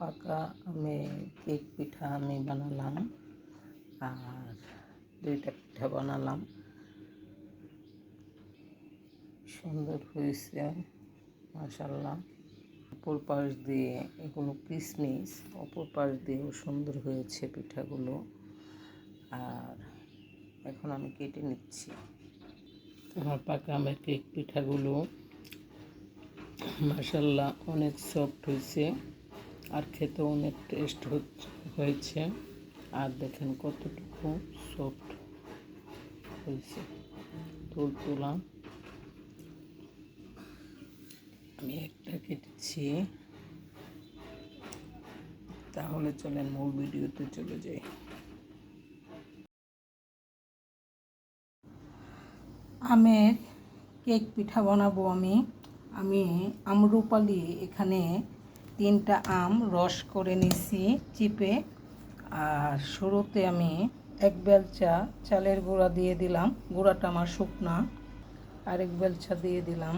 পাকা আমি কেক পিঠা আমি বানালাম। আর দুইটা পিঠা বানালাম। সুন্দর হয়েছে মাশাল্লাহ অপর পাশ দিয়ে এগুলো কিসমিস, অপর পাশ দিয়েও সুন্দর হয়েছে পিঠাগুলো। আর এখন আমি কেটে নিচ্ছি। আমার পাকা আমের কেক পিঠাগুলো। মাসাল্লাহ অনেক সফট হয়েছে। আর খেতে অনেক টেস্ট হয়েছে। আর দেখেন কতটুকু সফট হয়েছে। তুল তুলা আমি একটা কেটেছি। তাহলে চলেন মূল ভিডিওতে চলে যাই। আমের কেক পিঠা বানাবো আমি। আমি আমরুপালি এখানে তিনটা আম রস করে নিছি চিপে, আর শুরুতে আমি এক বেলচা চালের গুঁড়া দিয়ে দিলাম। গুঁড়াটা আমার শুকনা। আর আরেক বেলচা দিয়ে দিলাম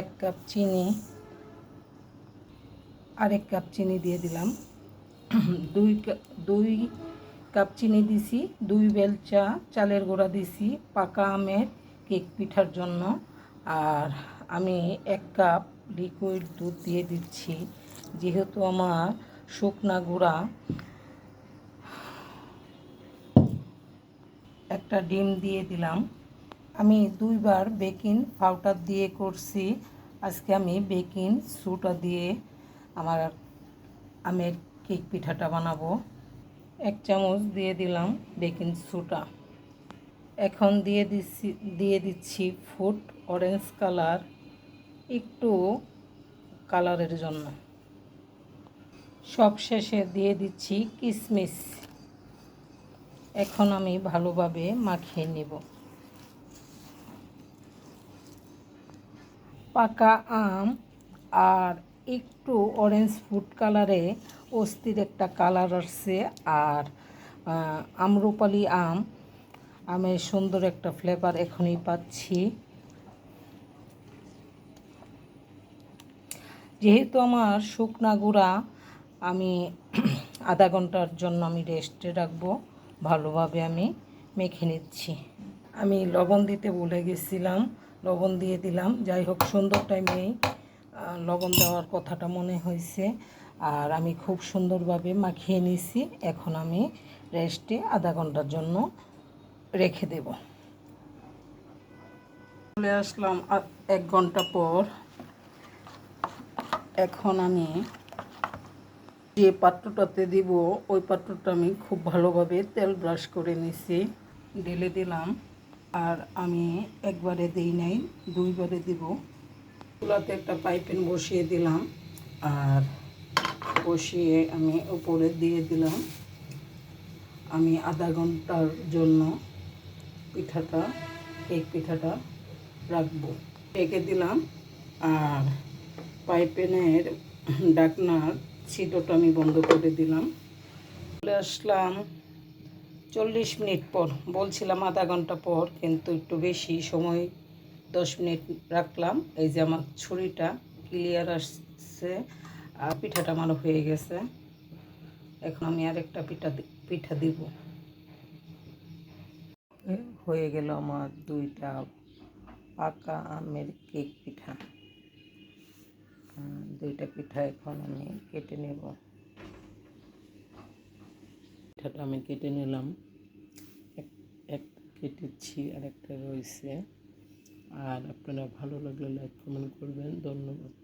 এক কাপ চিনি। আরেক কাপ চিনি দিয়ে দিলাম। দুই দুই কাপ চিনি দিছি, দুই বেলচা চালের গুঁড়া দিছি পাকা আমের কেক পিঠার জন্য। আর আমি এক কাপ লিকুইড দুধ দিয়ে দিচ্ছি। যেহেতু আমার শুকনা গুঁড়া, একটা ডিম দিয়ে দিলাম। আমি দুইবার বেকিং পাউডার দিয়ে করছি। আজকে আমি বেকিং সুটা দিয়ে আমার আমের কেক পিঠাটা বানাবো। এক চামচ দিয়ে দিলাম বেকিং সোডা এখন দিয়ে দিচ্ছি দিয়ে দিচ্ছি ফুড অরেঞ্জ কালার একটু কালারের জন্য। সব শেষে দিয়ে দিচ্ছি কিশমিশ এখন আমি ভালোভাবে মাখিয়ে নেব। পাকা আম আর একটু অরেঞ্জ ফুড কালারে অস্থির একটা কালার আসছে আর আমরুপালি আম, আমের সুন্দর একটা ফ্লেভার এখনই পাচ্ছি। যেহেতু আমার শুকনা গুঁড়া, আমি আধা ঘণ্টার জন্য আমি রেস্টে রাখব। ভালোভাবে আমি মেখে নিচ্ছি। আমি লবণ দিতে ভুলে গেছিলাম, লবণ দিয়ে দিলাম। যাই হোক, সুন্দর টাইমেই লবণ দেওয়ার কথাটা মনে হয়েছে। আর আমি খুব সুন্দরভাবে মাখিয়ে নিছি এখন আমি রেস্টে আধা ঘণ্টার জন্য রেখে দেব। চলে আসলাম এক ঘণ্টা পর। এখন আমি যে পাত্রটাতে দিব, ওই পাত্রটা আমি খুব ভালোভাবে তেল ব্রাশ করে নিছি, ঢেলে দিলাম। আর আমি একবারে দিই নাই, দুইবারে দিব। চুলাতে একটা পাইপেন বসিয়ে দিলাম, আর বসিয়ে আমি উপরে দিয়ে দিলাম। আমি আধা ঘণ্টার জন্য পিঠাটা কেক পিঠাটা রাখব। রেখে দিলাম, আর পাইপেনের ডাকনার ছিদ্রটা আমি বন্ধ করে দিলাম। চলে আসলাম চল্লিশ মিনিট পর। বলছিলাম আধা ঘণ্টা পর, কিন্তু একটু বেশি সময়, দশ মিনিট রাখলাম। এই যে আমার ছুরিটা ক্লিয়ার আসছে আর পিঠাটা আমার হয়ে গেছে। এখন আমি আরেকটা পিঠা পিঠা দিব। হয়ে গেল আমার দুইটা পাকা আমের কেক পিঠা। দুইটা পিঠা এখন আমি কেটে নেব। পিঠাটা আমি কেটে নিলাম। এক কেটেছি আর একটা রয়েছে। আর আপনারা ভালো লাগলে লাইক কমেন্ট করবেন। ধন্যবাদ।